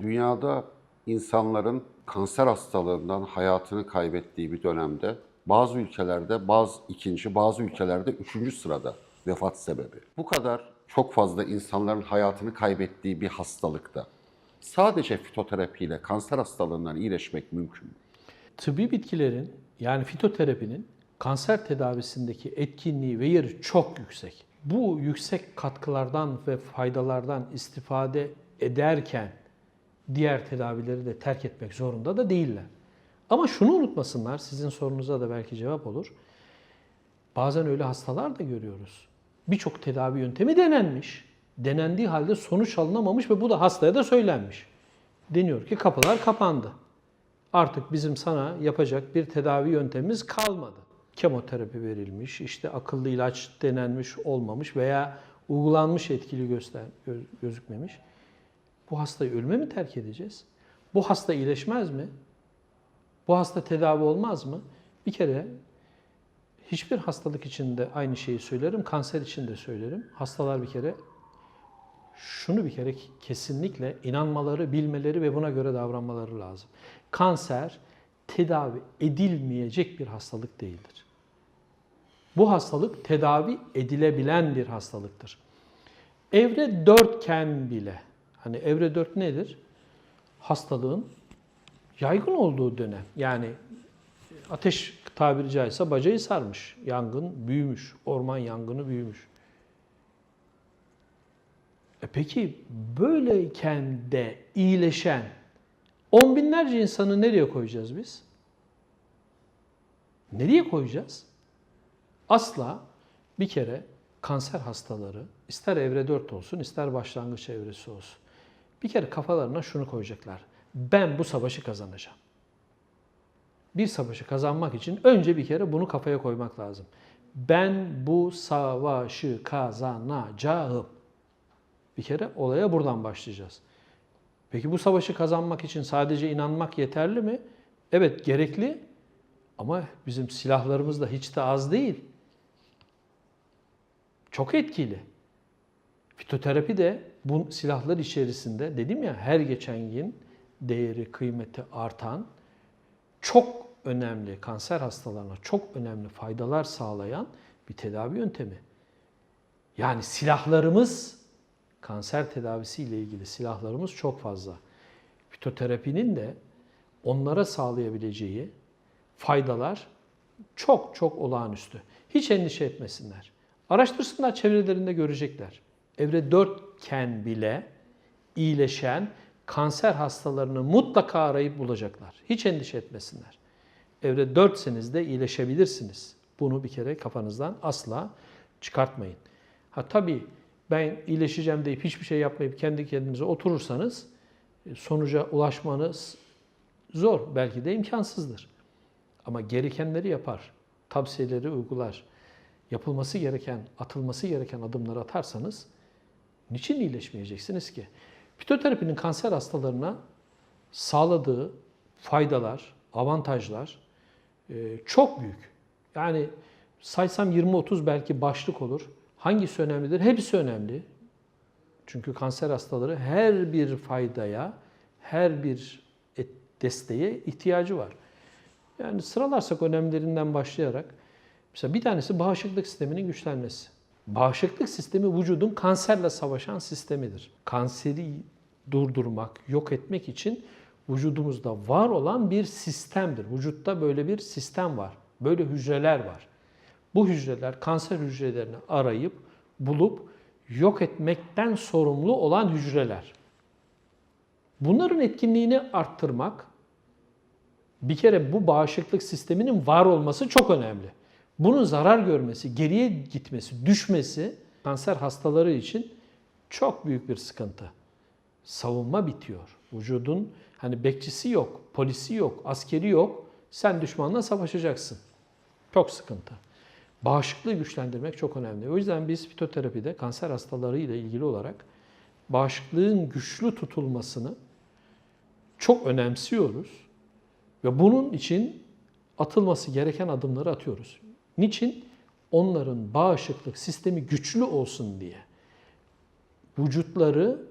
Dünyada insanların kanser hastalığından hayatını kaybettiği bir dönemde bazı ülkelerde bazı ikinci, bazı ülkelerde üçüncü sırada vefat sebebi. Bu kadar çok fazla insanların hayatını kaybettiği bir hastalıkta sadece fitoterapiyle kanser hastalığından iyileşmek mümkün mü? Tıbbi bitkilerin yani fitoterapinin kanser tedavisindeki etkinliği ve yeri çok yüksek. Bu yüksek katkılardan ve faydalardan istifade ederken diğer tedavileri de terk etmek zorunda da değiller. Ama şunu unutmasınlar, sizin sorunuza da belki cevap olur. Bazen öyle hastalar da görüyoruz. Birçok tedavi yöntemi denenmiş. Denendiği halde sonuç alınamamış ve bu da hastaya da söylenmiş. Deniyor ki kapılar kapandı. Artık bizim sana yapacak bir tedavi yöntemimiz kalmadı. Kemoterapi verilmiş, işte akıllı ilaç denenmiş olmamış veya uygulanmış etkili göster gö- gözükmemiş. Bu hastayı ölüme mi terk edeceğiz? Bu hasta iyileşmez mi? Bu hasta tedavi olmaz mı? Bir kere hiçbir hastalık için de aynı şeyi söylerim, kanser için de söylerim. Hastalar bir kere şunu bir kere kesinlikle inanmaları, bilmeleri ve buna göre davranmaları lazım. Kanser tedavi edilmeyecek bir hastalık değildir. Bu hastalık tedavi edilebilen bir hastalıktır. Evre dörtken bile, hani evre dört nedir? Hastalığın yaygın olduğu dönem. Yani ateş tabiri caizse bacayı sarmış, yangın büyümüş, orman yangını büyümüş. E peki böyleyken de iyileşen on binlerce insanı nereye koyacağız biz? Nereye koyacağız? Asla bir kere kanser hastaları ister evre 4 olsun ister başlangıç evresi olsun. Bir kere kafalarına şunu koyacaklar. Ben bu savaşı kazanacağım. Bir savaşı kazanmak için önce bir kere bunu kafaya koymak lazım. Ben bu savaşı kazanacağım. Bir kere olaya buradan başlayacağız. Peki bu savaşı kazanmak için sadece inanmak yeterli mi? Evet gerekli ama bizim silahlarımız da hiç de az değil. Çok etkili. Fitoterapi de bu silahlar içerisinde dedim ya her geçen gün değeri, kıymeti artan çok önemli kanser hastalarına çok önemli faydalar sağlayan bir tedavi yöntemi. Yani silahlarımız kanser tedavisi ile ilgili silahlarımız çok fazla. Fitoterapinin de onlara sağlayabileceği faydalar çok çok olağanüstü. Hiç endişe etmesinler. Araştırsınlar çevrelerinde görecekler. Evre 4 iken bile iyileşen kanser hastalarını mutlaka arayıp bulacaklar. Hiç endişe etmesinler. Evre 4'seniz de iyileşebilirsiniz. Bunu bir kere kafanızdan asla çıkartmayın. Ha tabii ben iyileşeceğim deyip hiçbir şey yapmayıp kendi kendinize oturursanız e, sonuca ulaşmanız zor, belki de imkansızdır. Ama gerekenleri yapar, tavsiyeleri uygular, yapılması gereken, atılması gereken adımları atarsanız niçin iyileşmeyeceksiniz ki? Fitoterapinin kanser hastalarına sağladığı faydalar, avantajlar e, çok büyük. Yani saysam 20-30 belki başlık olur. Hangisi önemlidir? Hepsi önemli. Çünkü kanser hastaları her bir faydaya, her bir desteğe ihtiyacı var. Yani sıralarsak önemlerinden başlayarak mesela bir tanesi bağışıklık sisteminin güçlenmesi. Bağışıklık sistemi vücudun kanserle savaşan sistemidir. Kanseri durdurmak, yok etmek için vücudumuzda var olan bir sistemdir. Vücutta böyle bir sistem var. Böyle hücreler var. Bu hücreler kanser hücrelerini arayıp bulup yok etmekten sorumlu olan hücreler. Bunların etkinliğini arttırmak bir kere bu bağışıklık sisteminin var olması çok önemli. Bunun zarar görmesi, geriye gitmesi, düşmesi kanser hastaları için çok büyük bir sıkıntı. Savunma bitiyor. Vücudun hani bekçisi yok, polisi yok, askeri yok. Sen düşmanla savaşacaksın. Çok sıkıntı. Bağışıklığı güçlendirmek çok önemli. O yüzden biz fitoterapide kanser hastaları ile ilgili olarak bağışıklığın güçlü tutulmasını çok önemsiyoruz ve bunun için atılması gereken adımları atıyoruz. Niçin? Onların bağışıklık sistemi güçlü olsun diye. Vücutları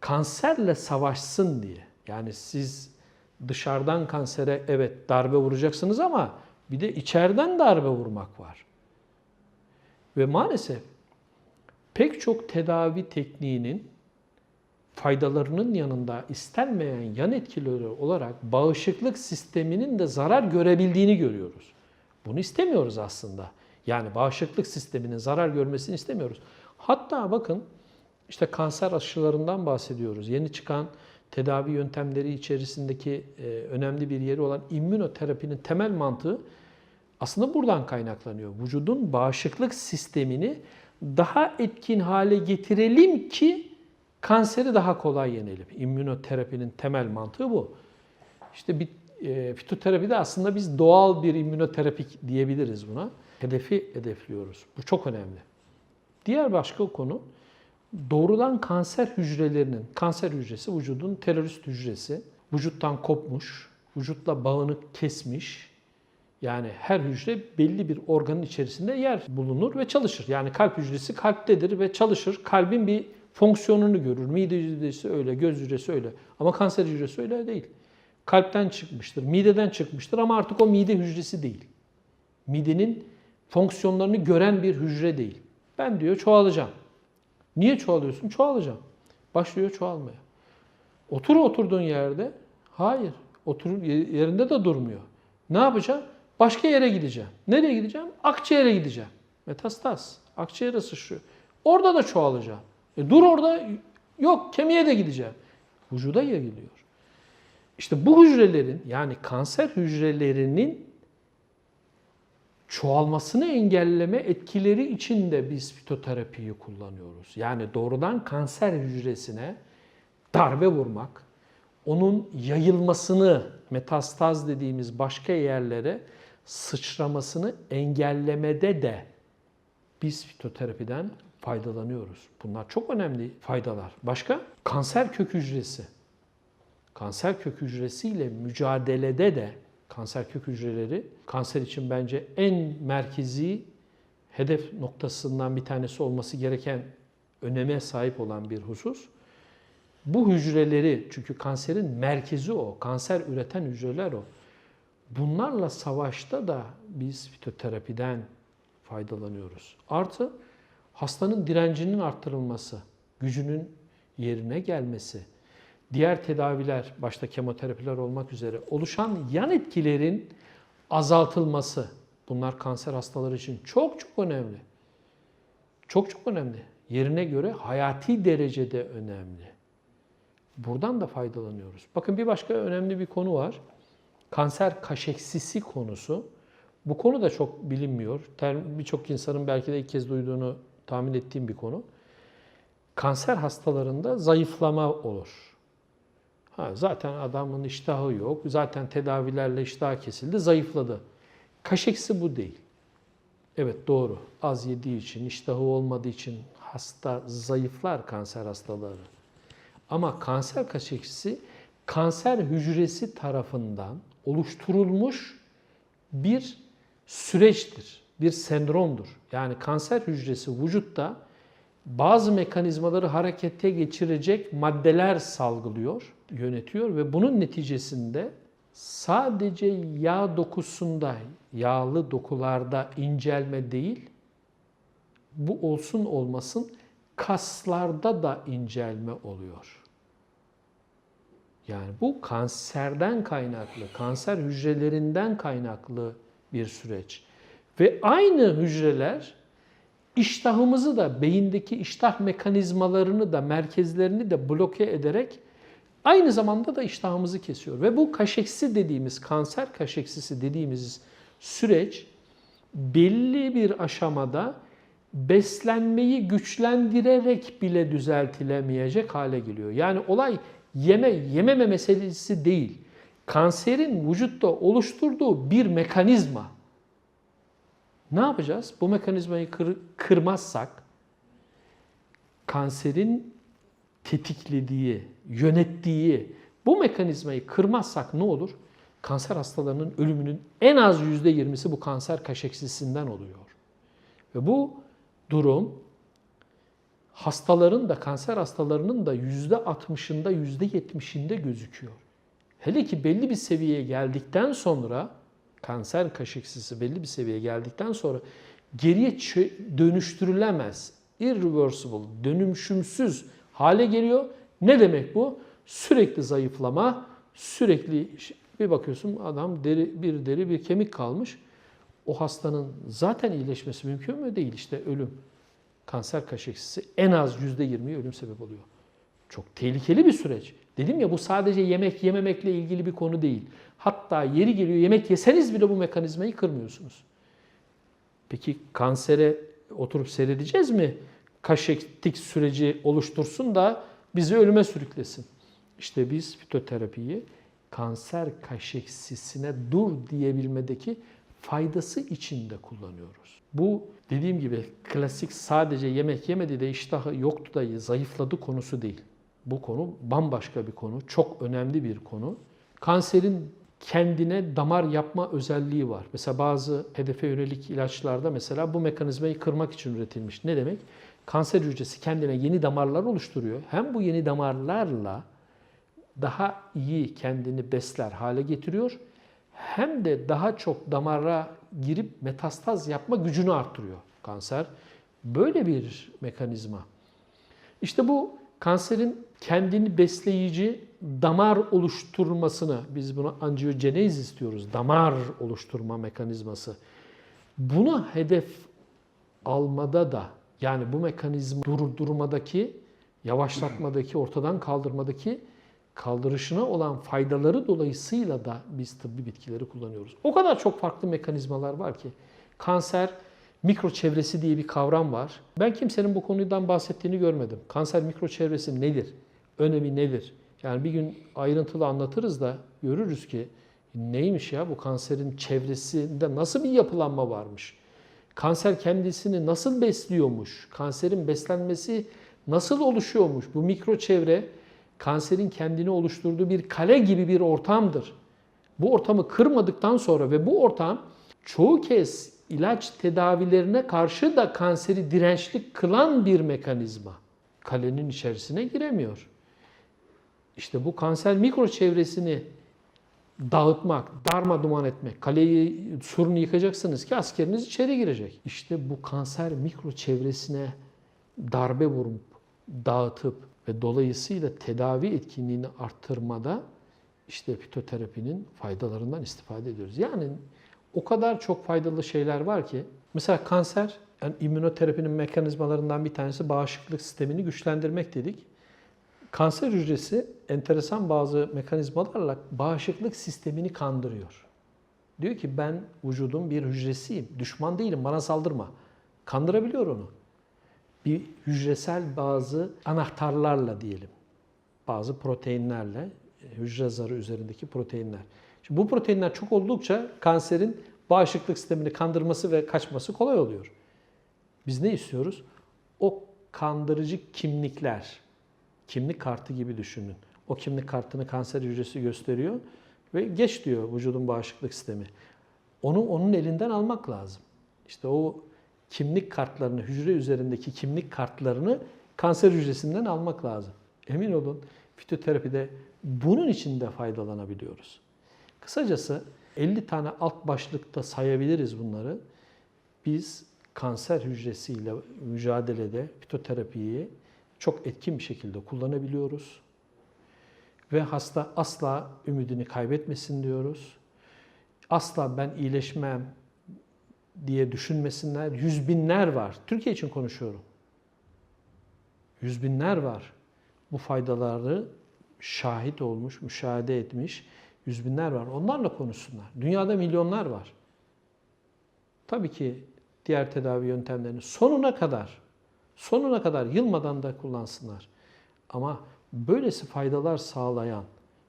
kanserle savaşsın diye. Yani siz dışarıdan kansere evet darbe vuracaksınız ama bir de içeriden darbe vurmak var. Ve maalesef pek çok tedavi tekniğinin faydalarının yanında istenmeyen yan etkileri olarak bağışıklık sisteminin de zarar görebildiğini görüyoruz. Bunu istemiyoruz aslında. Yani bağışıklık sisteminin zarar görmesini istemiyoruz. Hatta bakın işte kanser aşılarından bahsediyoruz. Yeni çıkan tedavi yöntemleri içerisindeki e, önemli bir yeri olan immünoterapinin temel mantığı aslında buradan kaynaklanıyor. Vücudun bağışıklık sistemini daha etkin hale getirelim ki kanseri daha kolay yenelim. İmmünoterapinin temel mantığı bu. İşte bir e, fitoterapide aslında biz doğal bir immünoterapi diyebiliriz buna. Hedefi hedefliyoruz. Bu çok önemli. Diğer başka konu doğrudan kanser hücrelerinin, kanser hücresi vücudun terörist hücresi, vücuttan kopmuş, vücutla bağını kesmiş. Yani her hücre belli bir organın içerisinde yer bulunur ve çalışır. Yani kalp hücresi kalptedir ve çalışır. Kalbin bir fonksiyonunu görür. Mide hücresi öyle, göz hücresi öyle. Ama kanser hücresi öyle değil. Kalpten çıkmıştır, mideden çıkmıştır ama artık o mide hücresi değil. Midenin fonksiyonlarını gören bir hücre değil. Ben diyor çoğalacağım. Niye çoğalıyorsun? Çoğalacağım. Başlıyor çoğalmaya. Otur oturduğun yerde. Hayır. Otur yerinde de durmuyor. Ne yapacağım? Başka yere gideceğim. Nereye gideceğim? Akciğere gideceğim. Metastaz. Akciğere sıçrıyor. Orada da çoğalacağım. E dur orada. Yok kemiğe de gideceğim. Vücuda yayılıyor. İşte bu hücrelerin yani kanser hücrelerinin çoğalmasını engelleme etkileri için de biz fitoterapiyi kullanıyoruz. Yani doğrudan kanser hücresine darbe vurmak, onun yayılmasını, metastaz dediğimiz başka yerlere sıçramasını engellemede de biz fitoterapiden faydalanıyoruz. Bunlar çok önemli faydalar. Başka? Kanser kök hücresi. Kanser kök hücresiyle mücadelede de kanser kök hücreleri kanser için bence en merkezi hedef noktasından bir tanesi olması gereken öneme sahip olan bir husus. Bu hücreleri çünkü kanserin merkezi o, kanser üreten hücreler o. Bunlarla savaşta da biz fitoterapiden faydalanıyoruz. Artı hastanın direncinin arttırılması, gücünün yerine gelmesi, diğer tedaviler, başta kemoterapiler olmak üzere oluşan yan etkilerin azaltılması. Bunlar kanser hastaları için çok çok önemli. Çok çok önemli. Yerine göre hayati derecede önemli. Buradan da faydalanıyoruz. Bakın bir başka önemli bir konu var. Kanser kaşeksisi konusu. Bu konu da çok bilinmiyor. Birçok insanın belki de ilk kez duyduğunu tahmin ettiğim bir konu. Kanser hastalarında zayıflama olur. Ha, zaten adamın iştahı yok. Zaten tedavilerle iştah kesildi, zayıfladı. Kaşeksi bu değil. Evet doğru. Az yediği için, iştahı olmadığı için hasta zayıflar kanser hastaları. Ama kanser kaşeksi kanser hücresi tarafından oluşturulmuş bir süreçtir, bir sendromdur. Yani kanser hücresi vücutta bazı mekanizmaları harekete geçirecek maddeler salgılıyor, yönetiyor ve bunun neticesinde sadece yağ dokusunda, yağlı dokularda incelme değil, bu olsun olmasın kaslarda da incelme oluyor. Yani bu kanserden kaynaklı, kanser hücrelerinden kaynaklı bir süreç. Ve aynı hücreler iştahımızı da, beyindeki iştah mekanizmalarını da, merkezlerini de bloke ederek aynı zamanda da iştahımızı kesiyor. Ve bu kaşeksi dediğimiz, kanser kaşeksisi dediğimiz süreç belli bir aşamada beslenmeyi güçlendirerek bile düzeltilemeyecek hale geliyor. Yani olay yeme yememe meselesi değil. Kanserin vücutta oluşturduğu bir mekanizma. Ne yapacağız? Bu mekanizmayı kır, kırmazsak kanserin tetiklediği, yönettiği bu mekanizmayı kırmazsak ne olur? Kanser hastalarının ölümünün en az %20'si bu kanser kaşeksisinden oluyor. Ve bu durum hastaların da kanser hastalarının da %60'ında %70'inde gözüküyor. Hele ki belli bir seviyeye geldikten sonra kanser kaşıksısı belli bir seviyeye geldikten sonra geriye dönüştürülemez, irreversible, dönüşümsüz hale geliyor. Ne demek bu? Sürekli zayıflama, sürekli bir bakıyorsun adam deri bir deri bir kemik kalmış. O hastanın zaten iyileşmesi mümkün mü? Değil işte ölüm. Kanser kaşıksısı en az %20 ölüm sebep oluyor. Çok tehlikeli bir süreç. Dedim ya bu sadece yemek yememekle ilgili bir konu değil. Hatta yeri geliyor yemek yeseniz bile bu mekanizmayı kırmıyorsunuz. Peki kansere oturup seyredeceğiz mi? Kaşektik süreci oluştursun da bizi ölüme sürüklesin. İşte biz fitoterapiyi kanser kaşeksisine dur diyebilmedeki faydası için de kullanıyoruz. Bu dediğim gibi klasik sadece yemek yemedi de iştahı yoktu da zayıfladı konusu değil. Bu konu bambaşka bir konu, çok önemli bir konu. Kanserin kendine damar yapma özelliği var. Mesela bazı hedefe yönelik ilaçlarda mesela bu mekanizmayı kırmak için üretilmiş. Ne demek? Kanser hücresi kendine yeni damarlar oluşturuyor. Hem bu yeni damarlarla daha iyi kendini besler hale getiriyor. Hem de daha çok damara girip metastaz yapma gücünü arttırıyor kanser. Böyle bir mekanizma. İşte bu kanserin kendini besleyici damar oluşturmasını, biz buna anjiyojenez diyoruz, damar oluşturma mekanizması. Bunu hedef almada da yani bu mekanizma durdurmadaki, yavaşlatmadaki, ortadan kaldırmadaki kaldırışına olan faydaları dolayısıyla da biz tıbbi bitkileri kullanıyoruz. O kadar çok farklı mekanizmalar var ki. Kanser mikro çevresi diye bir kavram var. Ben kimsenin bu konudan bahsettiğini görmedim. Kanser mikro çevresi nedir? Önemi nedir? Yani bir gün ayrıntılı anlatırız da görürüz ki neymiş ya bu kanserin çevresinde nasıl bir yapılanma varmış? Kanser kendisini nasıl besliyormuş? Kanserin beslenmesi nasıl oluşuyormuş? Bu mikro çevre kanserin kendini oluşturduğu bir kale gibi bir ortamdır. Bu ortamı kırmadıktan sonra ve bu ortam çoğu kez ilaç tedavilerine karşı da kanseri dirençli kılan bir mekanizma. Kalenin içerisine giremiyor. İşte bu kanser mikro çevresini dağıtmak, darma duman etmek, kaleyi, surunu yıkacaksınız ki askeriniz içeri girecek. İşte bu kanser mikro çevresine darbe vurup, dağıtıp ve dolayısıyla tedavi etkinliğini arttırmada işte fitoterapinin faydalarından istifade ediyoruz. Yani o kadar çok faydalı şeyler var ki mesela kanser yani immünoterapinin mekanizmalarından bir tanesi bağışıklık sistemini güçlendirmek dedik. Kanser hücresi enteresan bazı mekanizmalarla bağışıklık sistemini kandırıyor. Diyor ki ben vücudun bir hücresiyim. Düşman değilim bana saldırma. Kandırabiliyor onu. Bir hücresel bazı anahtarlarla diyelim. Bazı proteinlerle, hücre zarı üzerindeki proteinler. Şimdi bu proteinler çok oldukça kanserin bağışıklık sistemini kandırması ve kaçması kolay oluyor. Biz ne istiyoruz? O kandırıcı kimlikler, kimlik kartı gibi düşünün. O kimlik kartını kanser hücresi gösteriyor ve geç diyor vücudun bağışıklık sistemi. Onu onun elinden almak lazım. İşte o kimlik kartlarını, hücre üzerindeki kimlik kartlarını kanser hücresinden almak lazım. Emin olun fitoterapide bunun için de faydalanabiliyoruz. Kısacası 50 tane alt başlıkta sayabiliriz bunları. Biz kanser hücresiyle mücadelede fitoterapiyi çok etkin bir şekilde kullanabiliyoruz. Ve hasta asla ümidini kaybetmesin diyoruz. Asla ben iyileşmem diye düşünmesinler. Yüz binler var. Türkiye için konuşuyorum. Yüz binler var. Bu faydaları şahit olmuş, müşahede etmiş yüz binler var. Onlarla konuşsunlar. Dünyada milyonlar var. Tabii ki diğer tedavi yöntemlerini sonuna kadar, sonuna kadar yılmadan da kullansınlar. Ama böylesi faydalar sağlayan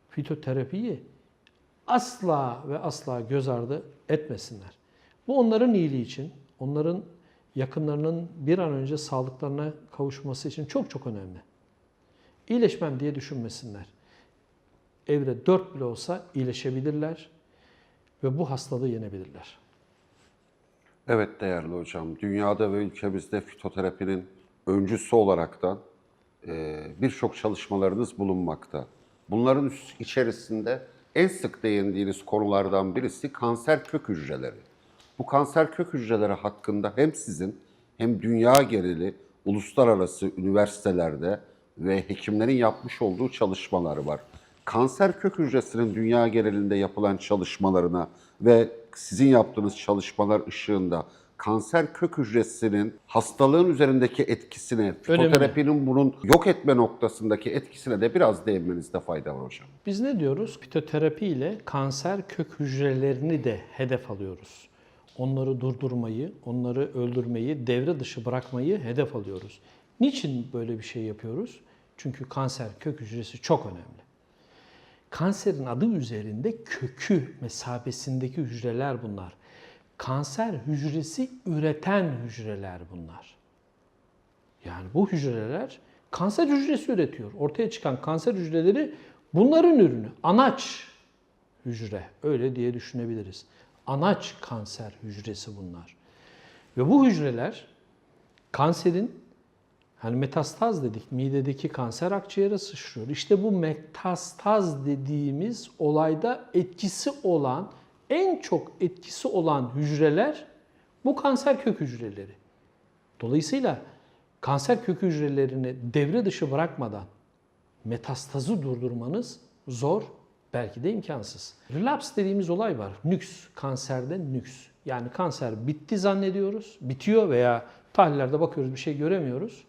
fitoterapiyi asla ve asla göz ardı etmesinler. Bu onların iyiliği için, onların yakınlarının bir an önce sağlıklarına kavuşması için çok çok önemli. İyileşmem diye düşünmesinler. Evre 4 bile olsa iyileşebilirler ve bu hastalığı yenebilirler. Evet değerli hocam, dünyada ve ülkemizde fitoterapinin öncüsü olaraktan e, birçok çalışmalarınız bulunmakta. Bunların içerisinde en sık değindiğiniz konulardan birisi kanser kök hücreleri. Bu kanser kök hücreleri hakkında hem sizin hem dünya geneli uluslararası üniversitelerde ve hekimlerin yapmış olduğu çalışmalar var. Kanser kök hücresinin dünya genelinde yapılan çalışmalarına ve sizin yaptığınız çalışmalar ışığında kanser kök hücresinin hastalığın üzerindeki etkisine, fitoterapinin bunun yok etme noktasındaki etkisine de biraz değinmenizde fayda var hocam. Biz ne diyoruz? Fitoterapi ile kanser kök hücrelerini de hedef alıyoruz. Onları durdurmayı, onları öldürmeyi, devre dışı bırakmayı hedef alıyoruz. Niçin böyle bir şey yapıyoruz? Çünkü kanser kök hücresi çok önemli. Kanserin adı üzerinde kökü mesabesindeki hücreler bunlar. Kanser hücresi üreten hücreler bunlar. Yani bu hücreler kanser hücresi üretiyor. Ortaya çıkan kanser hücreleri bunların ürünü. Anaç hücre öyle diye düşünebiliriz. Anaç kanser hücresi bunlar. Ve bu hücreler kanserin hani metastaz dedik midedeki kanser akciğere sıçrıyor. İşte bu metastaz dediğimiz olayda etkisi olan en çok etkisi olan hücreler bu kanser kök hücreleri. Dolayısıyla kanser kök hücrelerini devre dışı bırakmadan metastazı durdurmanız zor, belki de imkansız. Relapse dediğimiz olay var. Nüks, kanserde nüks. Yani kanser bitti zannediyoruz, bitiyor veya tahlillerde bakıyoruz bir şey göremiyoruz.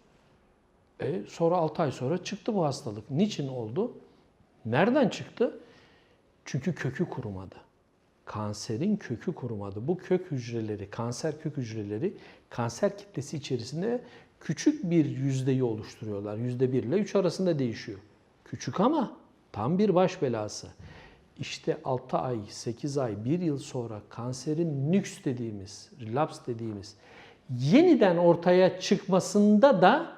E, sonra 6 ay sonra çıktı bu hastalık. Niçin oldu? Nereden çıktı? Çünkü kökü kurumadı. Kanserin kökü kurumadı. Bu kök hücreleri, kanser kök hücreleri kanser kitlesi içerisinde küçük bir yüzdeyi oluşturuyorlar. Yüzde 1 ile 3 arasında değişiyor. Küçük ama tam bir baş belası. İşte 6 ay, 8 ay, 1 yıl sonra kanserin nüks dediğimiz, relapse dediğimiz yeniden ortaya çıkmasında da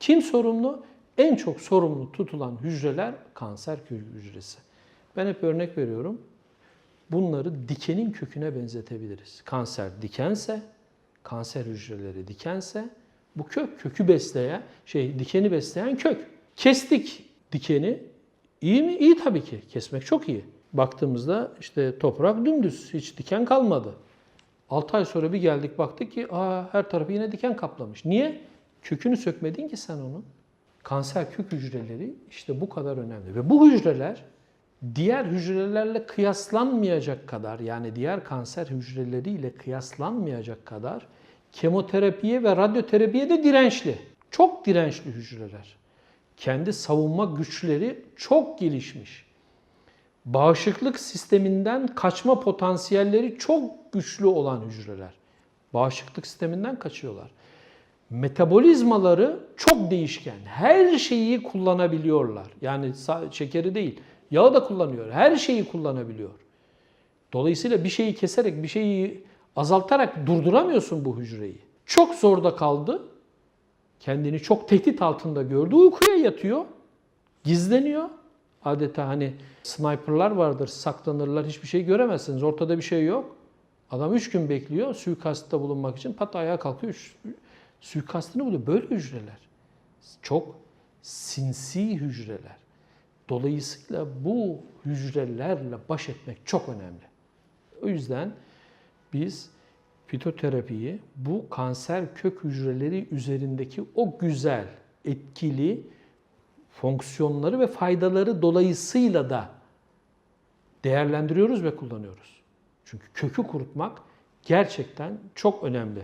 kim sorumlu? En çok sorumlu tutulan hücreler kanser kök hücresi. Ben hep örnek veriyorum. Bunları dikenin köküne benzetebiliriz. Kanser dikense, kanser hücreleri dikense bu kök kökü besleyen, şey dikeni besleyen kök. Kestik dikeni. İyi mi? İyi tabii ki. Kesmek çok iyi. Baktığımızda işte toprak dümdüz. Hiç diken kalmadı. 6 ay sonra bir geldik baktık ki aa, her tarafı yine diken kaplamış. Niye? Kökünü sökmedin ki sen onun. Kanser kök hücreleri işte bu kadar önemli. Ve bu hücreler diğer hücrelerle kıyaslanmayacak kadar yani diğer kanser hücreleriyle kıyaslanmayacak kadar kemoterapiye ve radyoterapiye de dirençli. Çok dirençli hücreler. Kendi savunma güçleri çok gelişmiş. Bağışıklık sisteminden kaçma potansiyelleri çok güçlü olan hücreler. Bağışıklık sisteminden kaçıyorlar. Metabolizmaları çok değişken. Her şeyi kullanabiliyorlar. Yani şekeri değil, yağı da kullanıyor. Her şeyi kullanabiliyor. Dolayısıyla bir şeyi keserek, bir şeyi azaltarak durduramıyorsun bu hücreyi. Çok zorda kaldı. Kendini çok tehdit altında gördü. Uykuya yatıyor. Gizleniyor. Adeta hani sniperlar vardır, saklanırlar, hiçbir şey göremezsiniz. Ortada bir şey yok. Adam 3 gün bekliyor suikastta bulunmak için. Pat ayağa kalkıyor, üç- suikastını buluyor. Böyle hücreler. Çok sinsi hücreler. Dolayısıyla bu hücrelerle baş etmek çok önemli. O yüzden biz fitoterapiyi bu kanser kök hücreleri üzerindeki o güzel, etkili fonksiyonları ve faydaları dolayısıyla da değerlendiriyoruz ve kullanıyoruz. Çünkü kökü kurutmak gerçekten çok önemli.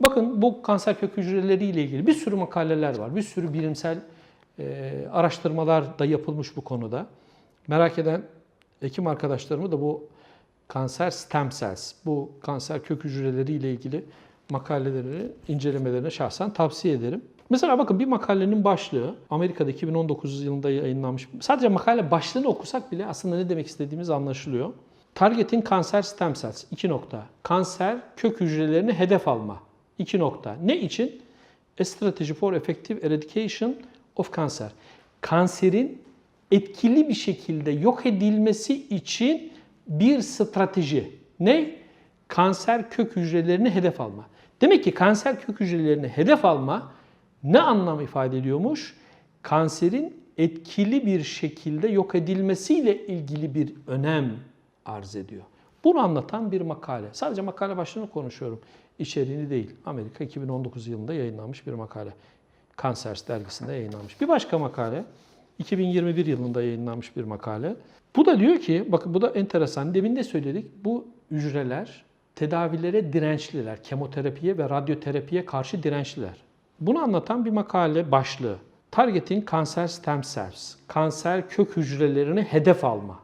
Bakın bu kanser kök hücreleri ile ilgili bir sürü makaleler var. Bir sürü bilimsel e, araştırmalar da yapılmış bu konuda. Merak eden hekim arkadaşlarımı da bu kanser stem cells, bu kanser kök hücreleri ile ilgili makaleleri incelemelerine şahsen tavsiye ederim. Mesela bakın bir makalenin başlığı Amerika'da 2019 yılında yayınlanmış. Sadece makale başlığını okusak bile aslında ne demek istediğimiz anlaşılıyor. Targeting kanser stem cells 2 nokta. Kanser kök hücrelerini hedef alma 2 nokta. Ne için? A strategy for effective eradication of cancer. Kanserin etkili bir şekilde yok edilmesi için bir strateji. Ne? Kanser kök hücrelerini hedef alma. Demek ki kanser kök hücrelerini hedef alma Ne anlam ifade ediyormuş? Kanserin etkili bir şekilde yok edilmesiyle ilgili bir önem arz ediyor. Bunu anlatan bir makale. Sadece makale başlığını konuşuyorum. İçeriğini değil. Amerika 2019 yılında yayınlanmış bir makale. Cancers dergisinde yayınlanmış. Bir başka makale 2021 yılında yayınlanmış bir makale. Bu da diyor ki, bakın bu da enteresan. Demin de söyledik. Bu hücreler tedavilere dirençliler. Kemoterapiye ve radyoterapiye karşı dirençliler. Bunu anlatan bir makale başlığı. Targeting Cancer Stem Cells. Kanser kök hücrelerini hedef alma.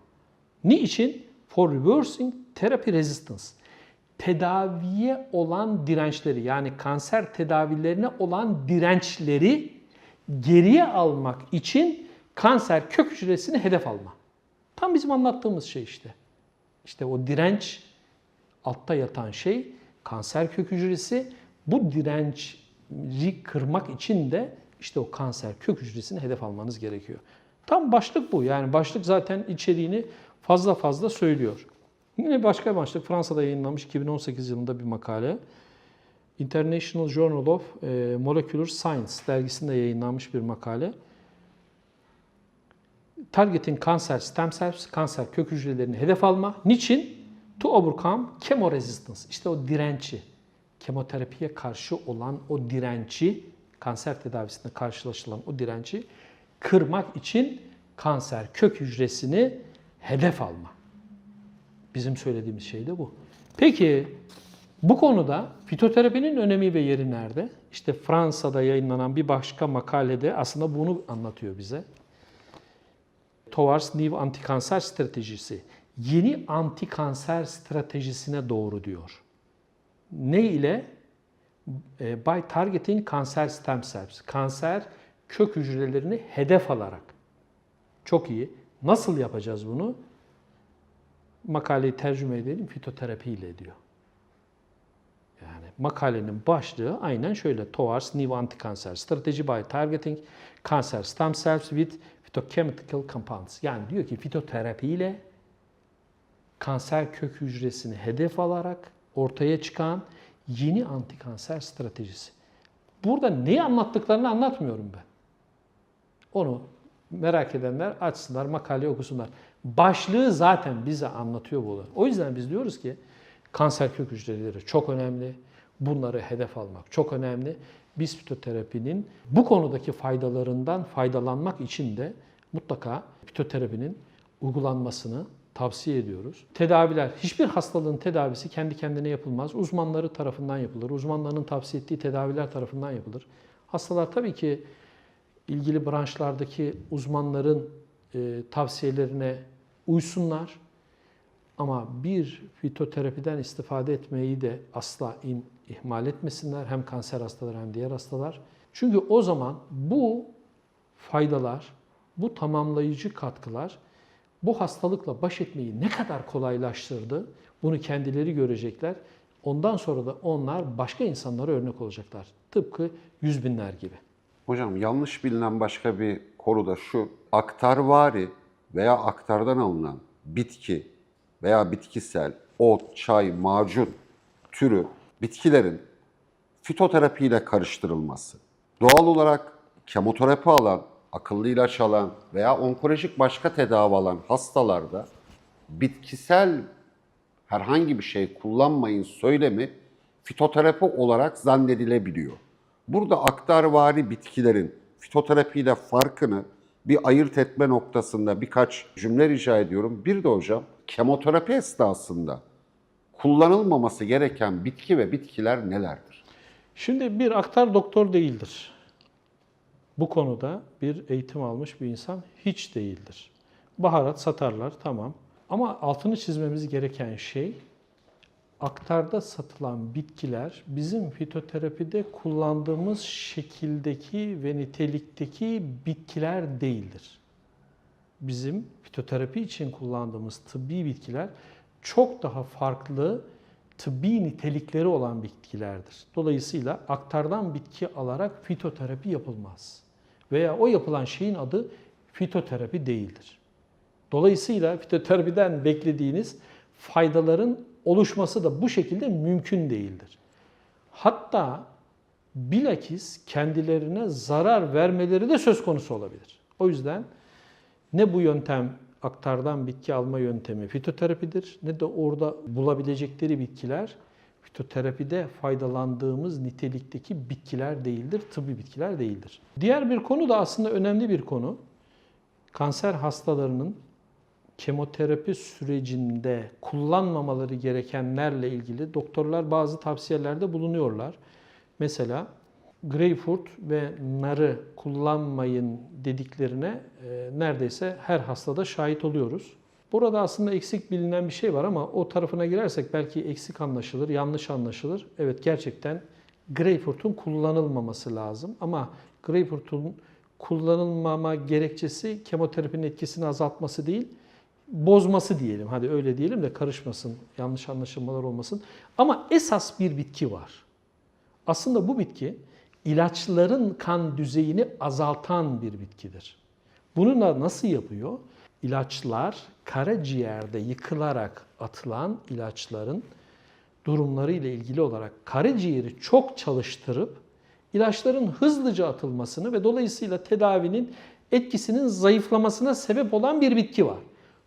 Niçin? For reversing therapy resistance. Tedaviye olan dirençleri yani kanser tedavilerine olan dirençleri geriye almak için kanser kök hücresini hedef alma. Tam bizim anlattığımız şey işte. İşte o direnç altta yatan şey kanser kök hücresi. Bu direnci kırmak için de işte o kanser kök hücresini hedef almanız gerekiyor. Tam başlık bu. Yani başlık zaten içeriğini fazla fazla söylüyor. Yine başka bir başlık Fransa'da yayınlanmış 2018 yılında bir makale. International Journal of e, Molecular Science dergisinde yayınlanmış bir makale. Targeting Cancer Stem Cells, kanser kök hücrelerini hedef alma. Niçin? To overcome chemo resistance. İşte o direnci, kemoterapiye karşı olan o direnci, kanser tedavisinde karşılaşılan o direnci kırmak için kanser kök hücresini hedef alma. Bizim söylediğimiz şey de bu. Peki bu konuda fitoterapinin önemi ve yeri nerede? İşte Fransa'da yayınlanan bir başka makalede aslında bunu anlatıyor bize. Towards New Antikanser Stratejisi. Yeni antikanser stratejisine doğru diyor. Ne ile? E, By targeting cancer stem cells. Kanser kök hücrelerini hedef alarak. Çok iyi. Nasıl yapacağız bunu? Makaleyi tercüme edelim fitoterapi ile diyor. Yani makalenin başlığı aynen şöyle. Towards New Anti-Cancer Strategy by Targeting Cancer Stem Cells with Phytochemical Compounds. Yani diyor ki fitoterapi ile kanser kök hücresini hedef alarak ortaya çıkan yeni antikanser stratejisi. Burada neyi anlattıklarını anlatmıyorum ben. Onu merak edenler açsınlar, makale okusunlar. Başlığı zaten bize anlatıyor bu. O yüzden biz diyoruz ki kanser kök hücreleri çok önemli. Bunları hedef almak çok önemli. Biz fitoterapinin bu konudaki faydalarından faydalanmak için de mutlaka fitoterapinin uygulanmasını tavsiye ediyoruz. Tedaviler, hiçbir hastalığın tedavisi kendi kendine yapılmaz. Uzmanları tarafından yapılır. Uzmanların tavsiye ettiği tedaviler tarafından yapılır. Hastalar tabii ki ilgili branşlardaki uzmanların e, tavsiyelerine uysunlar. Ama bir fitoterapiden istifade etmeyi de asla in, ihmal etmesinler. Hem kanser hastaları hem diğer hastalar. Çünkü o zaman bu faydalar, bu tamamlayıcı katkılar bu hastalıkla baş etmeyi ne kadar kolaylaştırdı bunu kendileri görecekler. Ondan sonra da onlar başka insanlara örnek olacaklar. Tıpkı yüz binler gibi. Hocam yanlış bilinen başka bir konu da şu. Aktarvari veya aktardan alınan bitki veya bitkisel, ot, çay, macun türü bitkilerin fitoterapiyle karıştırılması. Doğal olarak kemoterapi alan, akıllı ilaç alan veya onkolojik başka tedavi alan hastalarda bitkisel herhangi bir şey kullanmayın söylemi fitoterapi olarak zannedilebiliyor. Burada aktarvari bitkilerin fitoterapiyle farkını bir ayırt etme noktasında birkaç cümle rica ediyorum. Bir de hocam kemoterapi esnasında kullanılmaması gereken bitki ve bitkiler nelerdir? Şimdi bir aktar doktor değildir. Bu konuda bir eğitim almış bir insan hiç değildir. Baharat satarlar tamam. Ama altını çizmemiz gereken şey aktarda satılan bitkiler bizim fitoterapide kullandığımız şekildeki ve nitelikteki bitkiler değildir. Bizim fitoterapi için kullandığımız tıbbi bitkiler çok daha farklı tıbbi nitelikleri olan bitkilerdir. Dolayısıyla aktardan bitki alarak fitoterapi yapılmaz. Veya o yapılan şeyin adı fitoterapi değildir. Dolayısıyla fitoterapiden beklediğiniz faydaların oluşması da bu şekilde mümkün değildir. Hatta bilakis kendilerine zarar vermeleri de söz konusu olabilir. O yüzden ne bu yöntem aktardan bitki alma yöntemi fitoterapidir ne de orada bulabilecekleri bitkiler fitoterapide faydalandığımız nitelikteki bitkiler değildir, tıbbi bitkiler değildir. Diğer bir konu da aslında önemli bir konu. Kanser hastalarının kemoterapi sürecinde kullanmamaları gerekenlerle ilgili doktorlar bazı tavsiyelerde bulunuyorlar. Mesela greyfurt ve narı kullanmayın dediklerine e, neredeyse her hastada şahit oluyoruz. Burada aslında eksik bilinen bir şey var ama o tarafına girersek belki eksik anlaşılır, yanlış anlaşılır. Evet gerçekten greyfurtun kullanılmaması lazım ama greyfurtun kullanılmama gerekçesi kemoterapinin etkisini azaltması değil, bozması diyelim. Hadi öyle diyelim de karışmasın, yanlış anlaşılmalar olmasın. Ama esas bir bitki var. Aslında bu bitki ilaçların kan düzeyini azaltan bir bitkidir. Bunu da nasıl yapıyor? İlaçlar karaciğerde yıkılarak atılan ilaçların durumları ile ilgili olarak karaciğeri çok çalıştırıp ilaçların hızlıca atılmasını ve dolayısıyla tedavinin etkisinin zayıflamasına sebep olan bir bitki var.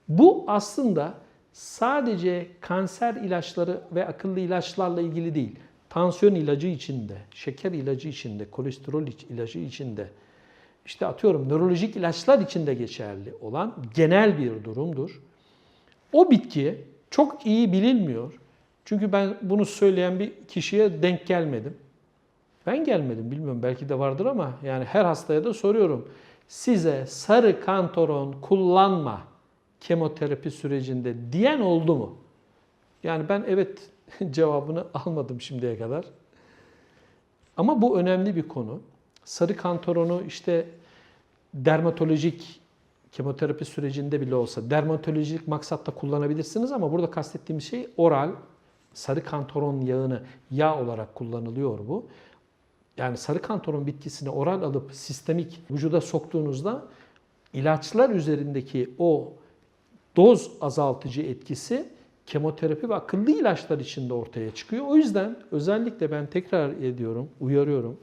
Bu aslında sadece kanser ilaçları ve akıllı ilaçlarla ilgili değil. Tansiyon ilacı içinde, şeker ilacı içinde, kolesterol ilacı içinde, işte atıyorum nörolojik ilaçlar içinde geçerli olan genel bir durumdur. O bitki çok iyi bilinmiyor. Çünkü ben bunu söyleyen bir kişiye denk gelmedim. Ben gelmedim bilmiyorum belki de vardır ama yani her hastaya da soruyorum. Size sarı kantoron kullanma kemoterapi sürecinde diyen oldu mu? Yani ben evet cevabını almadım şimdiye kadar. Ama bu önemli bir konu. Sarı kantoronu işte dermatolojik kemoterapi sürecinde bile olsa dermatolojik maksatta kullanabilirsiniz ama burada kastettiğim şey oral sarı kantoron yağını yağ olarak kullanılıyor bu. Yani sarı kantoron bitkisini oral alıp sistemik vücuda soktuğunuzda ilaçlar üzerindeki o doz azaltıcı etkisi kemoterapi ve akıllı ilaçlar içinde ortaya çıkıyor. O yüzden özellikle ben tekrar ediyorum, uyarıyorum.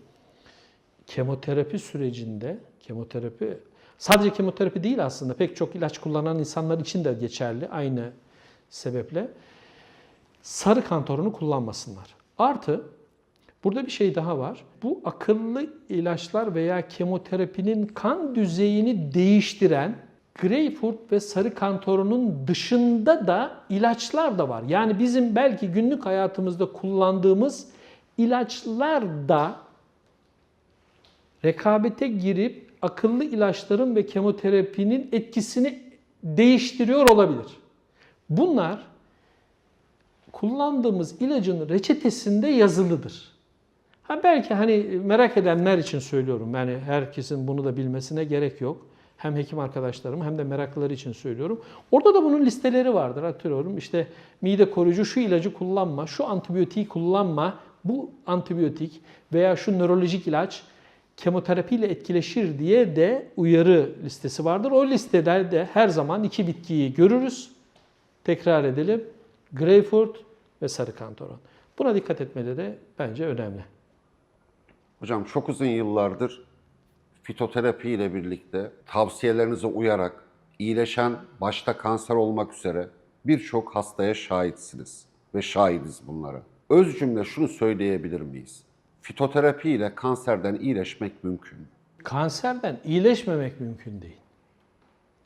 Kemoterapi sürecinde, kemoterapi sadece kemoterapi değil aslında pek çok ilaç kullanan insanlar için de geçerli aynı sebeple. Sarı kantoronu kullanmasınlar. Artı burada bir şey daha var. Bu akıllı ilaçlar veya kemoterapinin kan düzeyini değiştiren greyfurt ve sarı kantorunun dışında da ilaçlar da var. Yani bizim belki günlük hayatımızda kullandığımız ilaçlar da rekabete girip akıllı ilaçların ve kemoterapinin etkisini değiştiriyor olabilir. Bunlar kullandığımız ilacın reçetesinde yazılıdır. Ha belki hani merak edenler için söylüyorum. Yani herkesin bunu da bilmesine gerek yok. Hem hekim arkadaşlarım hem de meraklıları için söylüyorum. Orada da bunun listeleri vardır. Hatırlıyorum işte mide koruyucu şu ilacı kullanma, şu antibiyotiği kullanma, bu antibiyotik veya şu nörolojik ilaç kemoterapiyle etkileşir diye de uyarı listesi vardır. O listede de her zaman iki bitkiyi görürüz. Tekrar edelim. Greyfurt ve sarı kantoron. Buna dikkat etmeleri bence önemli. Hocam çok uzun yıllardır fitoterapi ile birlikte tavsiyelerinize uyarak iyileşen başta kanser olmak üzere birçok hastaya şahitsiniz ve şahidiz bunlara. Öz cümle şunu söyleyebilir miyiz? Fitoterapi ile kanserden iyileşmek mümkün. Kanserden iyileşmemek mümkün değil.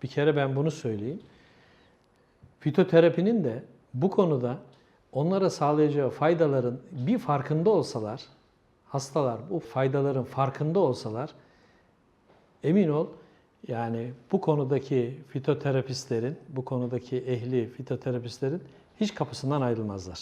Bir kere ben bunu söyleyeyim. Fitoterapinin de bu konuda onlara sağlayacağı faydaların bir farkında olsalar, hastalar bu faydaların farkında olsalar emin ol yani bu konudaki fitoterapistlerin, bu konudaki ehli fitoterapistlerin hiç kapısından ayrılmazlar.